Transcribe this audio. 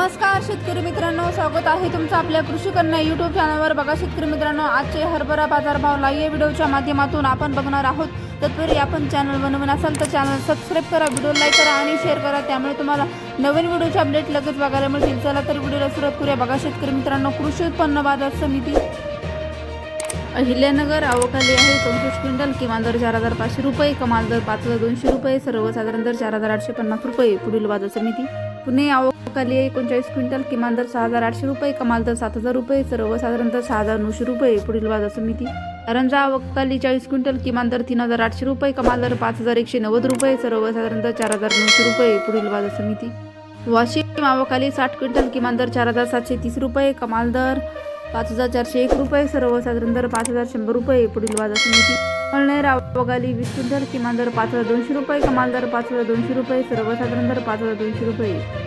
नमस्कार शेतकरी मित्रांनो. स्वागत आहे तुमचं आपल्या कृषी कन्या युट्यूब चॅनलवर बघा शेतकरी मित्रांनो आजचे हरभरा बाजारभाव लाईव्ह व्हिडिओच्या माध्यमातून आपण बघणार आहोत. तत्पूर्वी आपण चॅनल बनवून असाल तर चॅनल सबस्क्राईब करा व्हिडिओ लाईक करा आणि शेअर करा. त्यामुळे तुम्हाला नवीन व्हिडिओचे अपडेट लगेच बघायला मिळतील. चला तर व्हिडिओला सुरुवात करूया. बघा शेतकरी मित्रांनो कृषी उत्पन्न बाजार समिती अहिल्यानगर आवकाली आहे. चौसष्ट क्विंटल किमान दर चार हजार पाचशे रुपये कमाल दर पाच हजार दोनशे रुपये सर्वसाधारण दर चार हजार आठशे पन्नास रुपये. पुढील बाजार समिती पुणे आवकाली एकोणचाळीस क्विंटल किमान दर सहा हजार आठशे रुपये कमाल दर सात हजार रुपये सर्वसाधारण दर सहा हजार नऊशे रुपये पुढील बाजार समिती. कारंजा आवकाली चाळीस क्विंटल किमान दर तीन हजार आठशे रुपये कमाल दर पाच हजार एकशे नव्वद रुपये सर्वसाधारण दर चार हजार नऊशे रुपये पुढील बाजार समिती. वाशिम आवकाली साठ क्विंटल किमान दर चार हजार सातशे तीस रुपये कमाल दर पाच हजार चारशे एक रुपये सर्वसाधारण दर पाच हजार शंभर रुपये पुढील बाजार समिती. कळणे रावगाली वीस क्विंटल किमान दर पाच हजार दोनशे रुपये कमाल दर पाच हजार दोनशे रुपये सर्वसाधारण दर पाच हजार दोनशे रुपये.